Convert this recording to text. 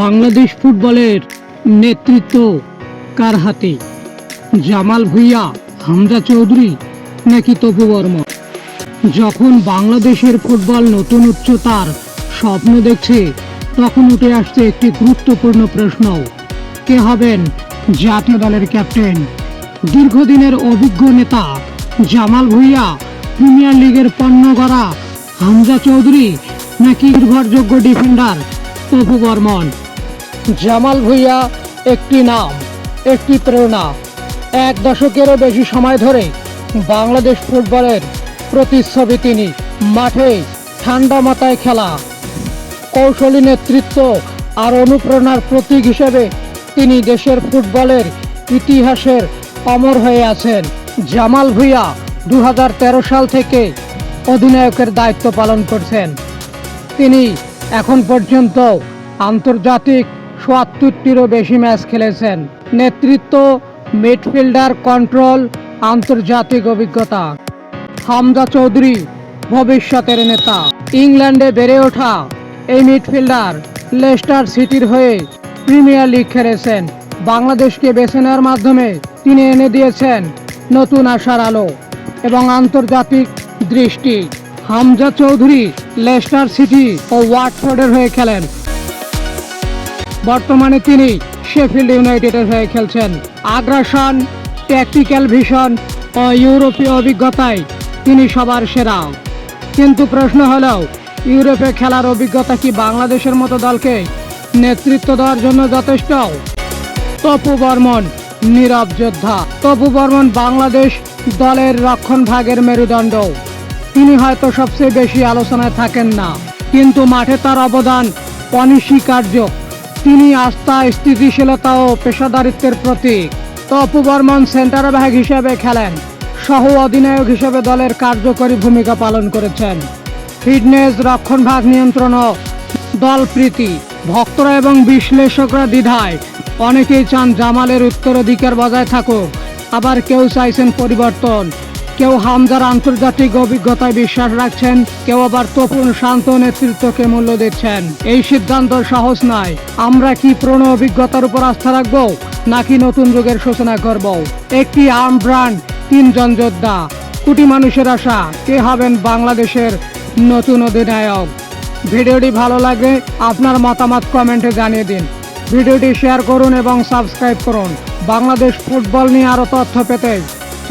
বাংলাদেশ ফুটবলের নেতৃত্ব কার হাতে? জামাল ভুইয়া, হামজা চৌধুরী নাকি তপু বর্মা যখন বাংলাদেশের ফুটবল নতুন উচ্চতার স্বপ্ন দেখছে, তখন উঠে আসছে একটি গুরুত্বপূর্ণ প্রশ্ন কে হবেন জাতীয় দলের ক্যাপ্টেন? দীর্ঘদিনের অভিজ্ঞ নেতা জামাল ভুইয়া, প্রিমিয়ার লিগের পণ্য গড়া হামজা চৌধুরী নাকি নির্ভরযোগ্য ডিফেন্ডার তপু বর্মন? জামাল ভুইয়া একটি নাম, একটি প্রেরণা। এক দশকেরও বেশি সময় ধরে বাংলাদেশ ফুটবলের প্রতিচ্ছবি তিনি মাঠে ঠান্ডা মাথায় খেলা। কৌশলী নেতৃত্ব আর অনুপ্রেরণার প্রতীক হিসেবে তিনি দেশের ফুটবলের ইতিহাসের অমর হয়ে আছেন। জামাল ভুইয়া দু সাল থেকে অধিনায়কের দায়িত্ব পালন করছেন। তিনি এখন পর্যন্ত আন্তর্জাতিক সোয়াত্তরটিরও বেশি ম্যাচ খেলেছেন। নেতৃত্ব, মিডফিল্ডার কন্ট্রোল, আন্তর্জাতিক অভিজ্ঞতা। হামজা চৌধুরী, ভবিষ্যতের নেতা। ইংল্যান্ডে বেড়ে ওঠা এই মিডফিল্ডার লেস্টার সিটির হয়ে প্রিমিয়ার লিগ খেলেছেন। বাংলাদেশকে বেছে নেওয়ার মাধ্যমে তিনি এনে দিয়েছেন নতুন আশার আলো এবং আন্তর্জাতিক দৃষ্টি। হামজা চৌধুরী লেস্টার সিটি ও ওয়াটফোর্ডের হয়ে খেলেন। বর্তমানে তিনি শেফিল্ড ইউনাইটেডের হয়ে খেলছেন। আগ্রাসন ট্যাকটিক্যাল ভিশন ও ইউরোপীয় অভিজ্ঞতায় তিনি সবার সেরা। কিন্তু প্রশ্ন হলেও, ইউরোপে খেলার অভিজ্ঞতা কি বাংলাদেশের মতো দলকে নেতৃত্ব দেওয়ার জন্য যথেষ্ট? তপু বর্মন, নীরব যোদ্ধা। তপু বর্মন বাংলাদেশ দলের রক্ষণ ভাগের মেরুদণ্ড। তিনি হয়তো সবচেয়ে বেশি আলোচনায় থাকেন না, কিন্তু মাঠে তার অবদান অনস্বীকার্য। তিনি আস্থা, স্থিতিশীলতা ও পেশাদারিত্বের প্রতীক। তপু বর্মন সেন্টার ব্যাগ হিসেবে খেলেন। সহ অধিনায়ক হিসেবে দলের কার্যকরী ভূমিকা পালন করেছেন। ফিটনেস রক্ষণ ভাগ নিয়ন্ত্রণ ও দল প্রীতি ভক্তরা এবং বিশ্লেষকরা দ্বিধায়। অনেকেই চান জামালের উত্তরাধিকার বজায় থাকুক, আবার কেউ চাইছেন পরিবর্তন। কেউ হামজার আন্তর্জাতিক অভিজ্ঞতায় বিশ্বাস রাখছেন, কেউ আবার তপুন শান্ত নেতৃত্বকে মূল্য দিচ্ছেন। এই সিদ্ধান্ত সাহস নয়। আমরা কি পুরনো অভিজ্ঞতার উপর আস্থা রাখব, নাকি নতুন যুগের সূচনা করব? একটি আর্ম ব্র্যান্ড, তিনজন যোদ্ধা। কোটি মানুষের আশা, কে হবেন বাংলাদেশের নতুন অধিনায়ক? ভিডিওটি ভালো লাগলে আপনার মতামত কমেন্টে জানিয়ে দিন। ভিডিওটি শেয়ার করুন এবং সাবস্ক্রাইব করুন। বাংলাদেশ ফুটবল নিয়ে আরও তথ্য পেতে